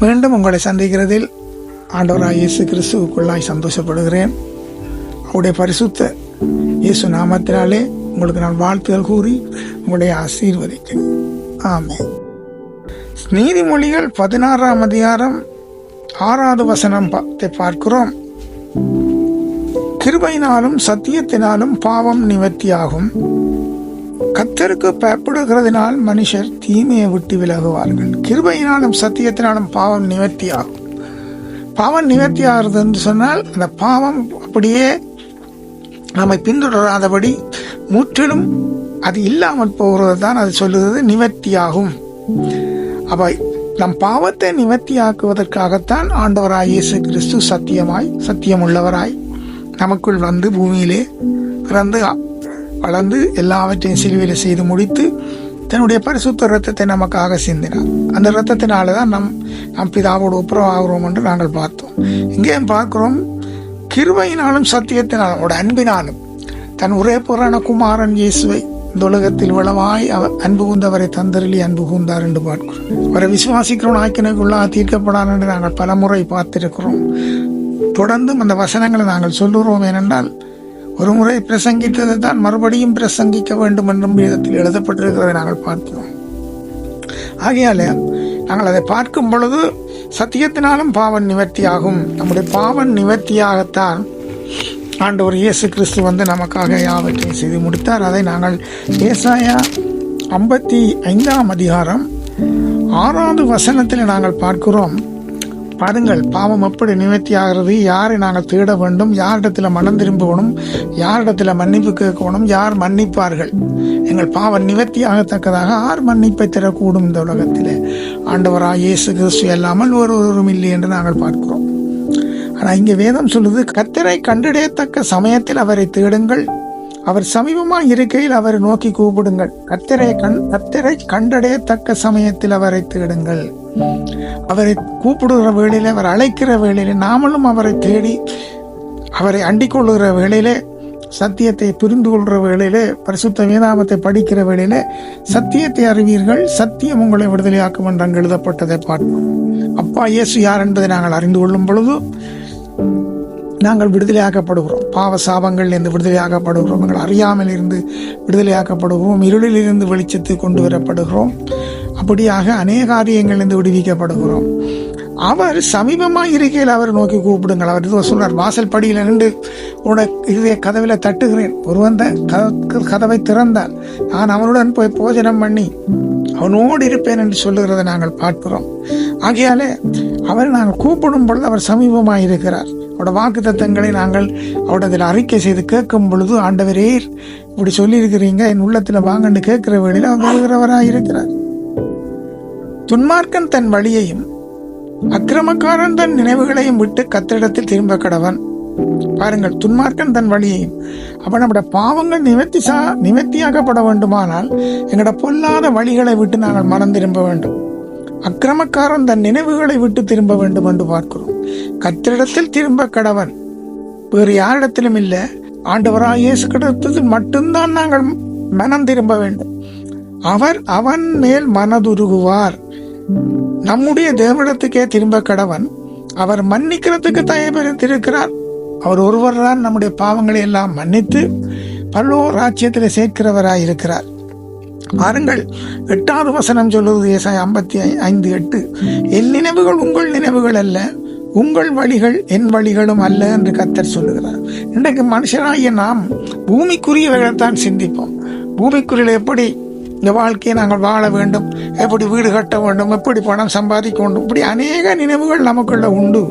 மீண்டும் உங்களை சந்திக்கிறதில் ஆண்டவராய் இயேசு கிறிஸ்துவுக்குள்ளாய் சந்தோஷப்படுகிறேன். அவருடைய பரிசுத்த இயேசு நாமத்தினாலே உங்களுக்கு நான் வாழ்த்துகள் கூறி உங்களுடைய ஆசீர்வதிக்கிறேன். ஆமே நீதிமொழிகள் பதினாறாம் அதிகாரம் ஆறாவது வசனம் பா- பார்க்கிறோம். கிருபையினாலும் சத்தியத்தினாலும் பாவம் நிவர்த்தியாகும். கத்தருக்கு பயப்படுகிறதினால் மனுஷர் தீமையை விட்டு விலகுவார்கள். கிருபையினாலும் சத்தியத்தினாலும் பாவம் நிவர்த்தியாகும். பாவம் நிவர்த்தி ஆகிறது என்று சொன்னால் அந்த பாவம் அப்படியே நம்மை பின்தொடராதபடி முற்றிலும் அது இல்லாமல் போகிறது தான் அது சொல்லுகிறது நிவர்த்தியாகும். அப்ப நம் பாவத்தை நிவர்த்தியாக்குவதற்காகத்தான் ஆண்டவராய் இயேசு கிறிஸ்து சத்தியமாய் சத்தியமுள்ளவராய் நமக்குள் வந்து பூமியிலே பிறந்து வளர்ந்து எல்லாவற்றையும் சிலுவையில் செய்து முடித்து தன்னுடைய பரிசுத்த ரத்தத்தை நமக்காக சிந்தினார். அந்த ரத்தத்தினால தான் நம் நம் பிதாவோடு உப்புரம் ஆகிறோம் என்று நாங்கள் பார்த்தோம். இங்கேயும் பார்க்கிறோம் கிருபையினாலும் சத்தியத்தினாலும் அவருடைய அன்பினாலும் தன் ஒரே புறான குமாரன் இயேசுவை இந்த உலகத்தில் வளவாய் அவர் அன்பு கூந்தவரை தந்தருளி அன்பு கூந்தார் என்று பார்க்கிறோம். அவரை விசுவாசிக்கிறோம் ஆக்கினைக்குள்ளாக தீர்க்கப்படான் என்று நாங்கள் பலமுறை பார்த்திருக்கிறோம். தொடர்ந்தும் அந்த வசனங்களை நாங்கள் சொல்லுகிறோம் ஏனென்றால் ஒரு முறை பிரசங்கித்ததை தான் மறுபடியும் பிரசங்கிக்க வேண்டும் என்றும் விதத்தில் எழுதப்பட்டிருக்கிறதை நாங்கள் பார்க்கிறோம். ஆகையால நாங்கள் அதை பார்க்கும் பொழுது சத்தியத்தினாலும் பாவன் நிவர்த்தியாகும். நம்முடைய பாவன் நிவர்த்தியாகத்தான் ஆண்டவர் இயேசு கிறிஸ்து வந்து நமக்காக யாவற்றையும் செய்து முடித்தார். அதை நாங்கள் ஏசாயா ஐம்பத்தி ஐந்தாம் அதிகாரம் ஆறாவது வசனத்தில் நாங்கள் பார்க்கிறோம். பாருங்கள் பாவம் எப்படி நிவர்த்தி ஆகிறது யாரை நாங்கள் தேட வேண்டும்? யாரிடத்தில் மனம் திரும்பணும் யாரிடத்தில் மன்னிப்பு கேட்கணும்? யார் மன்னிப்பார்கள்? எங்கள் பாவம் நிவர்த்தி ஆகத்தக்கதாக யார் மன்னிப்பை தரக்கூடும் இந்த உலகத்தில். ஆண்டவராக இயேசு கிறிஸ்து இல்லாமல் ஒருவரும் இல்லை என்று நாங்கள் பார்க்கிறோம். ஆனால் இங்கே வேதம் சொல்லுது கத்தரை கண்டடையத்தக்க சமயத்தில் அவரை தேடுங்கள். அவர் சமீபமாக இருக்கையில் அவரை நோக்கி கூப்பிடுங்கள். கத்தரை கண் கத்தரை கண்டடையத்தக்க சமயத்தில் அவரை தேடுங்கள். அவரை கூப்பிடுகிற வேளையில் அவர் அழைக்கிற வேளையில் நாமளும் அவரை தேடி அவரை அண்டிக் கொள்ளுகிற வேளையிலே சத்தியத்தை புரிந்து கொள்கிற வேளையிலே பரிசுத்த வேதாமத்தை படிக்கிற வேளையிலே சத்தியத்தை அறிவீர்கள் சத்தியம் உங்களை விடுதலையாக்கும் என்று அங்கு எழுதப்பட்டதை பார்ப்போம். அப்பா இயேசு யார் என்பதை நாங்கள் அறிந்து கொள்ளும் பொழுது நாங்கள் விடுதலையாக்கப்படுகிறோம். பாவ சாபங்களிலிருந்து விடுதலையாக்கப்படுகிறோம். எங்கள் அறியாமல் இருந்து விடுதலையாக்கப்படுகிறோம். இருளிலிருந்து வெளிச்சத்து கொண்டு வரப்படுகிறோம் அப்படியாக அநேக காரியங்களிலிருந்து விடுவிக்கப்படுகிறோம். அவர் சமீபமாக இருக்கையில் அவர் நோக்கி கூப்பிடுங்கள். அவர் இதோ சொல்றார் வாசல் படியில் நின்று உனக்கு இதே கதவில் தட்டுகிறேன். ஒருவன் தான் கதவை திறந்தார் நான் அவனுடன் போய் போஜனம் பண்ணி அவனோடு இருப்பேன் என்று சொல்லுகிறதை நாங்கள் பார்க்கிறோம். ஆகையாலே அவர் நாங்கள் கூப்பிடும் பொழுது அவர் சமீபமாக இருக்கிறார். அவரோட வாக்கு தத்தங்களை நாங்கள் அவரிடத்தில் அறிக்கை செய்து கேட்கும் பொழுது ஆண்டவரே இப்படி சொல்லியிருக்கிறீங்க. என் உள்ளத்தில் வாங்கன்னு கேட்கிற வேளையில் அவர் வருகிறவராக இருக்கிறார் துன்மார்க்கன் தன் வழியையும் அக்கிரமக்காரன் தன் நினைவுகளையும் விட்டு கத்திடத்தில் திரும்ப கடவன். பாருங்கள் துன்மார்க்கன் தன் வழியையும் அவன் நம்முடைய பாவங்கள் நிவர்த்தி சா நிவர்த்தியாக்கப்பட வேண்டுமானால் எங்களோட பொல்லாத வழிகளை விட்டு நாங்கள் மனம் திரும்ப வேண்டும். அக்கிரமக்காரன் தன் நினைவுகளை விட்டு திரும்ப வேண்டும் என்று பார்க்கிறோம். கத்திரிடத்தில் திரும்ப கடவன். வேறு யாரிடத்திலும் இல்லை. ஆண்டவராக இயேசு கிடத்தில் மட்டும்தான் நாங்கள் மனம் திரும்ப வேண்டும். அவர் அவன் மேல் மனதுருகுவார். நம்முடைய தேவனிடத்துக்கே திரும்ப கடவன். அவர் மன்னிக்கிறதுக்கு தயபெருத்திருக்கிறார் அவர் ஒருவர் தான் நம்முடைய பாவங்களை எல்லாம் மன்னித்து பல்லோ ராஜ்யத்தில் சேர்க்கிறவராய் இருக்கிறார் பாருங்கள் எட்டாவது வசனம் சொல்லுவது ஏசாய் ஐம்பத்தி ஐந்து எட்டு. என் நினைவுகள் உங்கள் நினைவுகள் அல்ல உங்கள் வழிகள் என் வழிகளும் அல்ல என்று கத்தர் சொல்லுகிறார். இன்றைக்கு மனுஷராகிய நாம் பூமிக்குரியவைகளைத்தான் சிந்திப்போம். பூமிக்குரியில் எப்படி இந்த வாழ்க்கையை நாங்கள் வாழ வேண்டும் எப்படி வீடு கட்ட வேண்டும் எப்படி பணம் சம்பாதிக்க வேண்டும் இப்படி அநேக நினைவுகள் நமக்குள்ள உண்டு.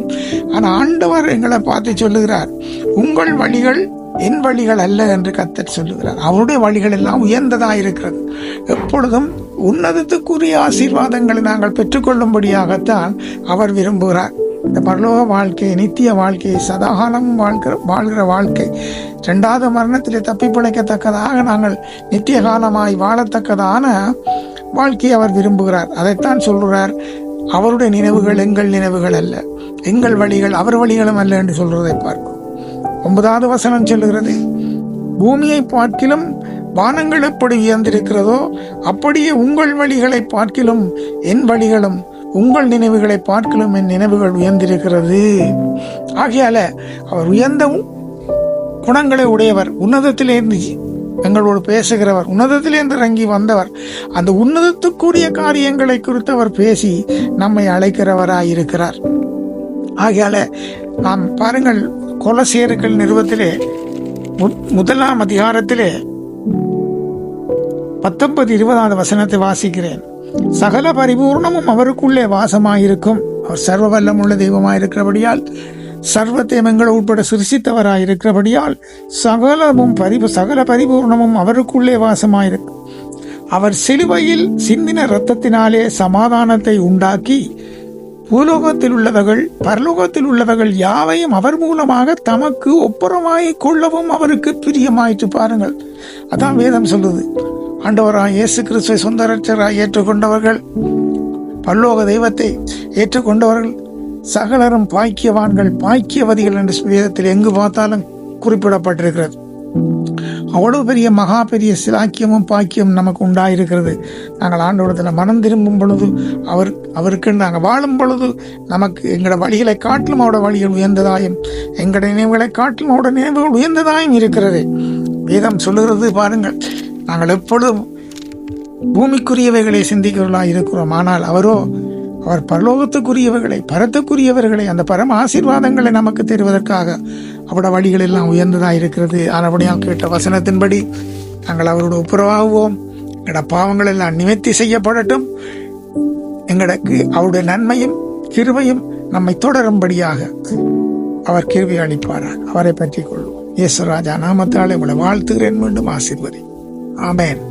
ஆனால் ஆண்டவர் எங்களை பார்த்து சொல்லுகிறார் உங்கள் வழிகள் என் வழிகள் அல்ல என்று கத்தர் சொல்லுகிறார். அவருடைய வழிகள் எல்லாம் உயர்ந்ததாக இருக்கிறது. எப்பொழுதும் உன்னதத்துக்குரிய ஆசீர்வாதங்களை நாங்கள் பெற்றுக்கொள்ளும்படியாகத்தான் அவர் விரும்புகிறார். இந்த பரலோக வாழ்க்கை நித்திய வாழ்க்கையை சதாகாலமும் வாழ்கிற வாழ்கிற வாழ்க்கை ரெண்டாவது மரணத்திலே தப்பி பிழைக்கத்தக்கதாக நாங்கள் நித்திய காலமாய் வாழத்தக்கதான வாழ்க்கையை அவர் விரும்புகிறார். அதைத்தான் சொல்கிறார் அவருடைய நினைவுகள் எங்கள் நினைவுகள் அல்ல. எங்கள் வழிகள் அவர் வழிகளும் அல்ல என்று சொல்றதை பார்க்கும். ஒன்பதாவது வசனம் சொல்லுகிறது பூமியை பார்க்கிலும் வானங்கள் எப்படி உயர்ந்திருக்கிறதோ அப்படியே உங்கள் வழிகளை பார்க்கிலும் என் வழிகளும் உங்கள் நினைவுகளை பார்க்கலும் என் நினைவுகள் உயர்ந்திருக்கிறது. ஆகையால அவர் உயர்ந்த குணங்களை உடையவர் உன்னதத்திலிருந்து எங்களோடு பேசுகிறவர் உன்னதத்திலிருந்து இறங்கி வந்தவர் அந்த உன்னதத்துக்குரிய காரியங்களை குறித்து அவர் பேசி நம்மை அழைக்கிறவராயிருக்கிறார். ஆகையால நாம் பாருங்கள் கொலசேருக்கள் நிறுவத்திலே முதலாம் அதிகாரத்திலே பத்தொன்பது இருபதாவது வசனத்தை வாசிக்கிறேன். சகல பரிபூர்ணமும் அவருக்குள்ளே வாசமாயிருக்கும். அவர் சர்வ வல்லமுள்ள தெய்வமாயிருக்கிறபடியால் சர்வத்தையும் எங்களை உட்பட சிருஷித்தவராயிருக்கிறபடியால் சகலமும் பரிபு சகல பரிபூர்ணமும் அவருக்குள்ளே வாசமாயிருக்கும். அவர் சிலுவையில் சிந்தின இரத்தத்தினாலே சமாதானத்தை உண்டாக்கி பூலோகத்தில் உள்ளவர்கள் பரலோகத்தில் உள்ளவர்கள் யாவையும் அவர் மூலமாக தமக்கு ஒப்புரமாய் கொள்ளவும் அவருக்கு பிரியமாயிற்று பாருங்கள். அதான் வேதம் சொல்லுது. ஆண்டவராக இயேசு கிறிஸ்துவை சொந்த ஏற்றுக்கொண்டவர்கள் பல்லோக தெய்வத்தை ஏற்றுக்கொண்டவர்கள் சகலரும் பாக்கியவான்கள் பாக்கியவதிகள் என்று வேதத்தில் எங்கு பார்த்தாலும் குறிப்பிடப்பட்டிருக்கிறது. அவ்வளவு பெரிய மகா பெரிய சிலாக்கியமும் பாக்கியம் நமக்கு உண்டாயிருக்கிறது. நாங்கள் ஆண்டோடத்தில் மனம் திரும்பும் பொழுது அவர் அவருக்கு நாங்கள் வாழும் பொழுது நமக்கு எங்களோட வழிகளை காட்டிலும் அவட வழிகள் உயர்ந்ததாயும் எங்களுடைய நினைவுகளை காட்டிலும் அவட நினைவுகள் உயர்ந்ததாயும் இருக்கிறது. வேதம் சொல்லுகிறது பாருங்கள் நாங்கள் எப்பொழுதும் பூமிக்குரியவைகளை சிந்திக்கிறவர்களாக இருக்கிறோம். ஆனால் அவரோ அவர் பரலோகத்துக்குரியவர்களை பரத்துக்குரியவர்களை அந்த பரம ஆசீர்வாதங்களை நமக்கு தருவதற்காக அவட வழிகள் எல்லாம் உயர்ந்ததாக இருக்கிறது. ஆனபடியாக கேட்ட வசனத்தின்படி நாங்கள் அவரோட ஒப்புரவாகுவோம். எங்களோட பாவங்கள் எல்லாம் நிவர்த்தி செய்யப்படட்டும். எங்களுக்கு அவருடைய நன்மையும் கிருமையும் நம்மை தொடரும்படியாக அவர் கிருபை அளிப்பாரார் அவரை பற்றி கொள்வோம். இயேசுராஜா நாமத்தால் உங்களை வாழ்த்துகிறேன். மீண்டும் ஆசிர்வதி ஆமேன்.